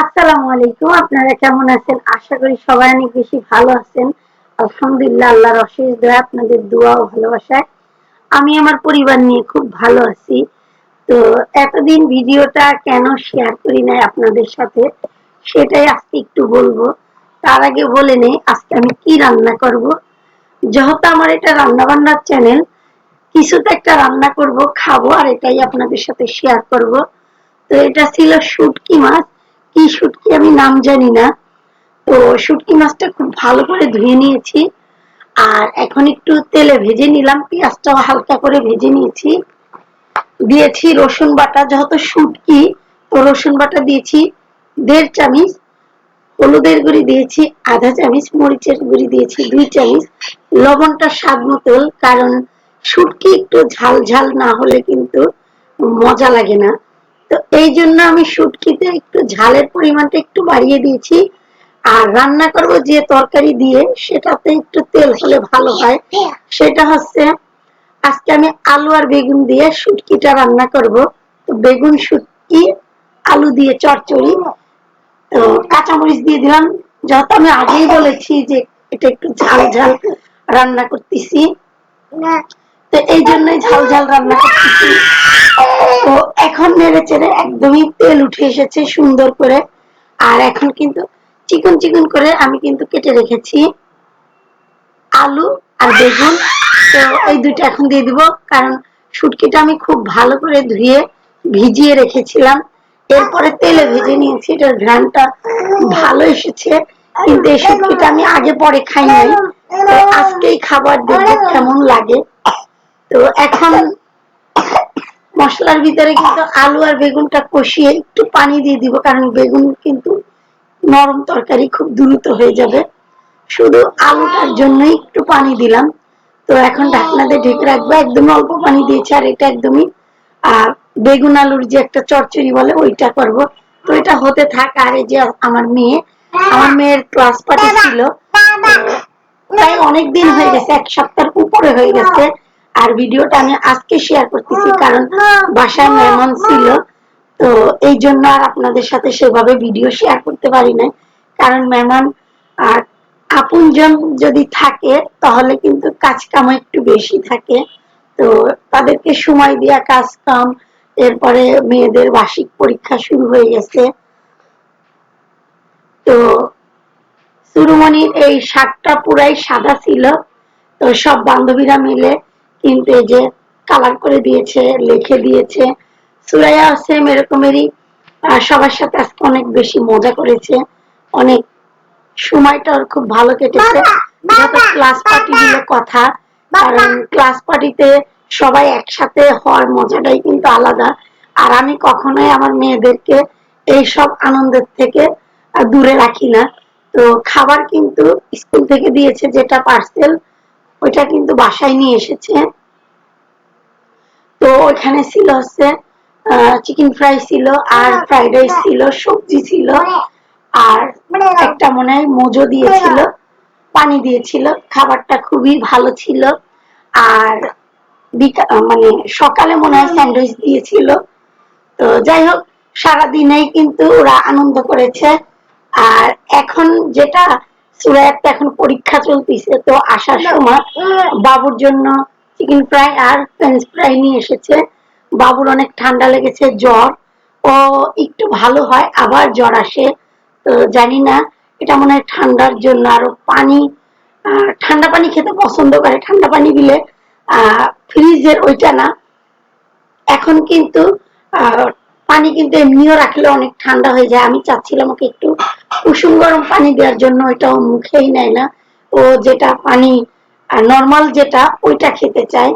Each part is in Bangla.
আসসালামু আলাইকুম, আপনারা কেমন আছেন? আশা করি সবাই অনেক বেশি ভালো আছেন। আলহামদুলিল্লাহ, আল্লাহর অশেষ দয়া আপনাদের দোয়া ও ভালোবাসায়। আমি আমার পরিবার নিয়ে খুব ভালো আছি। তো এতদিন ভিডিওটা কেন শেয়ার করি নাই আপনাদের সাথে, সেটাই আজকে একটু বলব। তার আগে বলে নেই, আজকে আমি কি রান্না করব? যেহেতু আমার এটা রান্না বান্নার চ্যানেল কিছু তো একটা রান্না করব, খাব আর এটাই আপনাদের সাথে শেয়ার করব। তো এটা ছিল শুটকি মাছ। কি শুটকি আমি নাম জানি না। তো শুটকি মাছটা খুব ভালো করে ধুয়ে নিয়েছি। আর এখন একটু তেলে ভেজে নিলাম, পেঁয়াজটাও হালকা করে ভেজে নিয়েছি। দিয়েছি রসুন বাটা, যেহেতু শুটকি, তো রসুন বাটা দিয়েছি, দেড় চামিচ। হলুদের গুঁড়ি দিয়েছি, আধা চামিচ। মরিচের গুঁড়ি দিয়েছি, দুই চামচ। লবণটা স্বাদ মতল কারণ শুটকি একটু ঝাল ঝাল না হলে কিন্তু মজা লাগে না। তো এই জন্য আমি শুটকিতে একটু ঝালের পরিমাণটা একটু বাড়িয়ে দিয়েছি। আর রান্না করব যে তরকারি দিয়ে, সেটাতে একটু তেল হলে ভালো হয়। সেটা হচ্ছে, আজকে আমি আলু আর বেগুন দিয়ে শুটকিটা রান্না করব। তো বেগুন, শুটকি, আলু দিয়ে চচ্চড়ি তো কাঁচামরিচ দিয়ে দিলাম। যত আমি আগেই বলেছি যে এটা একটু ঝাল ঝাল রান্না করতেছি। তো এই জন্যই ঝাল ঝাল রান্না করতেছি। তো এখন নেড়ে চেড়ে একদমই তেল উঠে এসেছে সুন্দর করে। আর এখন কিন্তু চিকন চিকন করে আমি কিন্তু কেটে রেখেছি আলু আর বেগুন। তো এই এখন দিয়ে দিব, কারণ শুটকিটা আমি খুব ভালো করে ধুয়ে ভিজিয়ে রেখেছিলাম। এরপরে তেলে ভেজে নিয়েছি, এটার ঘ্রানটা ভালো এসেছে। কিন্তু এই শুটকিটা আমি আগে পরে খাই নাই। আজকেই খাবার দেখব কেমন লাগে। তো এখন মশলার ভিতরে কিন্তু আলু আর বেগুনটা কষিয়ে একটু পানি দিয়ে দিব কারণ বেগুন কিন্তু নরম তরকারি খুব দ্রুত হয়ে যাবে। শুধু আলুটার জন্যই একটু পানি দিলাম। তো এখন ঢাকনাতে ঢেকে রাখব একদম অল্প পানি দিয়েছে আর এটা একদমই আর বেগুন আলুর যে একটা চচ্চড়ি বলে ওইটা করব। তো এটা হতে থাক আর এই যে আমার মেয়ে আমার মেয়ের ক্লাস পার্টি ছিল। প্রায় অনেক দিন হয়ে গেছে এক সপ্তাহের উপরে হয়ে গেছে। আর ভিডিওটা আমি আজকে শেয়ার করতেছি কারণ বাসায় মেহমান ছিল তো এই জন্য আর আপনাদের সাথে সেভাবে ভিডিও শেয়ার করতে পারি না কারণ মেহমান আর আপনজন যদি থাকে তাহলে কিন্তু কাজ কাম একটু বেশি থাকে। তো তাদেরকে সময় দেওয়া কাজ কাম এরপরে মেয়েদের বার্ষিক পরীক্ষা শুরু হয়ে গেছে। তো সুরুমণির এই শাকটা পুরাই সাদা ছিল। তো সব বান্ধবীরা মিলে এই যে কালার করে দিয়েছে লিখে দিয়েছে। সুরাইয়া সেম এরকমেরই সবার সাথে আজকে অনেক বেশি মজা করেছে। অনেক সময়টা ওর খুব ভালো কেটেছে। যত ক্লাস পার্টি গুলো কথা কারণ ক্লাস পার্টিতে সবাই একসাথে হওয়ার মজাটাই কিন্তু আলাদা। আর আমি কখনোই আমার মেয়েদেরকে এই সব আনন্দের থেকে দূরে রাখি না। তো খাবার কিন্তু স্কুল থেকে দিয়েছে যেটা পার্সেল ওইটা কিন্তু বাসায় নিয়ে এসেছে। তো ওখানে ছিল হচ্ছে চিকেন ফ্রাই ছিল, আর ফ্রাইড রাইস ছিল, সবজি ছিল, আর একটা মনে হয় মোজো দিয়েছিল, পানি দিয়েছিল, খাবারটা খুবই ভালো ছিল, আর মানে সকালে মনে হয় স্যান্ডউইচ দিয়েছিল। তো যাই হোক, সারাদিনেই কিন্তু ওরা আনন্দ করেছে, আর এখন যেটা সুরায়াতে এখন পরীক্ষা চলতেছে তো আসার সময় বাবুর জন্য চিকেন ফ্রাই আর ফ্রেঞ্চ ফ্রাই নিয়ে এসেছে। বাবুর অনেক ঠান্ডা লেগেছে জ্বর। ও একটু ভালো হয় আবার জ্বর আসে তো জানি না। এটা মনে হয় ঠান্ডার জন্য আরও পানি ঠান্ডা পানি খেতে পছন্দ করে ঠান্ডা পানি দিলে ফ্রিজের ওইটা না। এখন কিন্তু পানি কিন্তু এমনিও রাখলে অনেক ঠান্ডা হয়ে যায়। আমি চাচ্ছিলাম ওকে একটু কুসুম গরম পানি দেওয়ার জন্য ওইটাও মুখেই নেয় না। ও যেটা পানি নর্মাল যেটা, ওইটা খেতে চায়।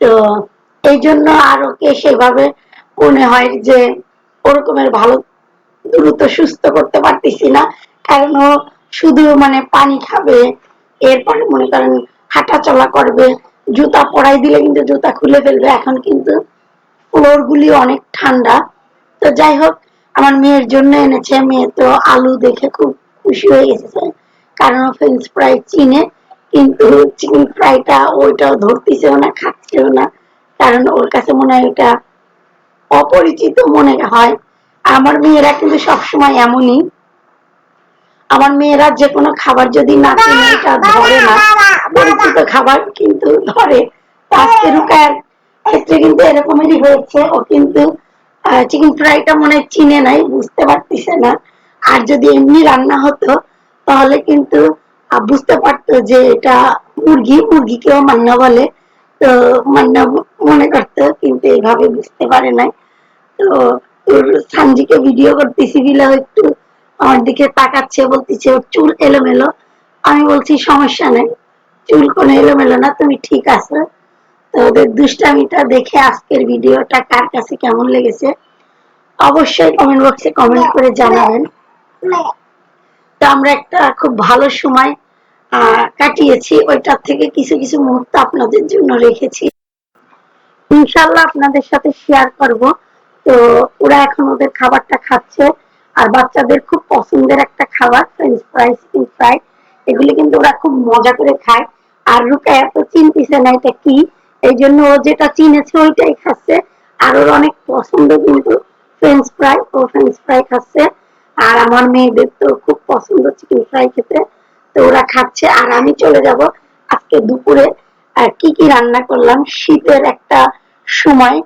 তো এই জন্য আর ওকে সেভাবে মনে হয় যে ওরকমের ভালো দ্রুত সুস্থ করতে পারতেছি না। কারণ ও শুধু মানে পানি খাবে, এরপরে মনে করেন হাঁটা চলা করবে, জুতা পরাই দিলে কিন্তু জুতা খুলে ফেলবে। এখন কিন্তু ফ্লোর গুলি অনেক ঠান্ডা। তো যাই হোক আমার মেয়ের জন্য এনেছে মেয়ে তো আলু দেখে খুব খুশি হয়ে গেছে কারণ ফ্রেঞ্চ ফ্রাই চিনে কিন্তু চিকেন ফ্রাইটা ওইটাও ধরতেছেও না খাচ্ছেও না। কারণ ওর কাছে মনে হয় এটা অপরিচিত মনে হয়। আমার মেয়েরা কিন্তু সবসময় এমনই। আমার মেয়েরা যে কোনো খাবার যদি না কিনে এটা ধরে না। পরিচিত খাবার কিন্তু ধরে। আজকে রুকার ক্ষেত্রে কিন্তু এরকমেরই হয়েছে। ও কিন্তু চিকেন ফ্রাইটা মনে হয় চিনে নাই, বুঝতে পারতেছে না। আর যদি এমনি রান্না হতো, তাহলে কিন্তু বুঝতে পারতো যে এটা মুরগি, মুরগিকেও মান্না বলে। তো মান্না মনে করতো, কিন্তু এইভাবে বুঝতে পারে নাই। তো তোর সানজিকে ভিডিও করতেছি বিলে একটু আমার দিকে তাকাচ্ছে, বলতেছে, ওর চুল এলোমেলো। আমি বলছি, সমস্যা নেই। চুল কোনো এলোমেলো না, তুমি ঠিক আছো? তো ওদের দুষ্টামিটা দেখে আজকের ভিডিওটা কার কাছে কেমন লেগেছে অবশ্যই কমেন্ট বক্সে কমেন্ট করে জানাবেন। তো আমরা একটা খুব ভালো সময় কাটিয়েছি। ওইটার থেকে কিছু কিছু মুহূর্ত আপনাদের জন্য রেখেছি। ইনশাল্লাহ আপনাদের সাথে শেয়ার করব। তো ওরা এখন ওদের খাবারটা খাচ্ছে। আর বাচ্চাদের খুব পছন্দের একটা খাবার ফ্রেঞ্চ ফ্রাই চিকেন ফ্রাই এগুলি কিন্তু ওরা খুব মজা করে খায়। আর রুকা এত চিনতেছে না এটা কি? এই জন্য ও যেটা চিনেছে ওইটাই খাচ্ছে। আর ওর অনেক পছন্দ কিন্তু ফ্রেঞ্চ ফ্রাই ও ফ্রেঞ্চ ফ্রাই খাচ্ছে। আর আমার মেয়েদের তো খুব পছন্দ চিকেন ফ্রাই খেতে। তো ওরা খাচ্ছে। আর আমি চলে যাব আজকে দুপুরে, আর কি কি রান্না করলাম শীতের একটা সময়।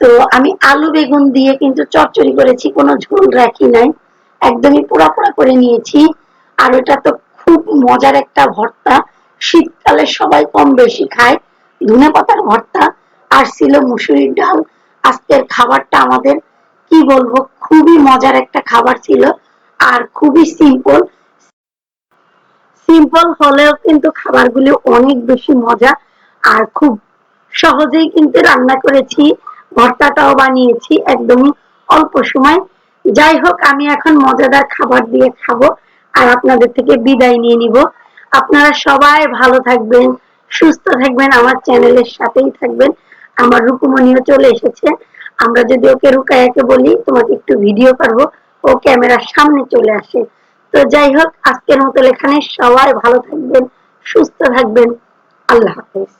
তো আমি আলু বেগুন দিয়ে কিন্তু চচ্চড়ি করেছি, কোনো ঝোল রাখি নাই। একদমই পোড়া পোড়া করে নিয়েছি। আর ওটা তো খুব মজার একটা ভর্তা। শীতকালে সবাই কম বেশি খায়। ধনে পাতার ভর্তা আর ছিল মুসুরির ডাল। আজকের খাবারটা আমাদের, কি বলব, খুবই মজার একটা খাবার ছিল আর খুবই সিম্পল সিম্পল হলেও কিন্তু খাবারগুলো অনেক বেশি মজা আর খুব সহজেই কিন্তু রান্না করেছি, ভর্তাটাও বানিয়েছি একদমই অল্প সময়। যাই হোক, আমি এখন মজাদার খাবার দিয়ে খাব আর আপনাদের থেকে বিদায় নিয়ে নিব। আপনারা সবাই ভালো থাকবেন। সুস্থ থাকবেন, আমার চ্যানেলের সাথেই থাকবেন। আমার রূপমণিও চলে এসেছে। আমরা যদি ওকে রুকায়াকে বলি, তোমাকে একটু ভিডিও করব ও ক্যামেরার সামনে চলে আসে। তো যাই হোক, আজকের মতো এখানে সবাই ভালো থাকবেন, সুস্থ থাকবেন। আল্লাহ হাফেজ।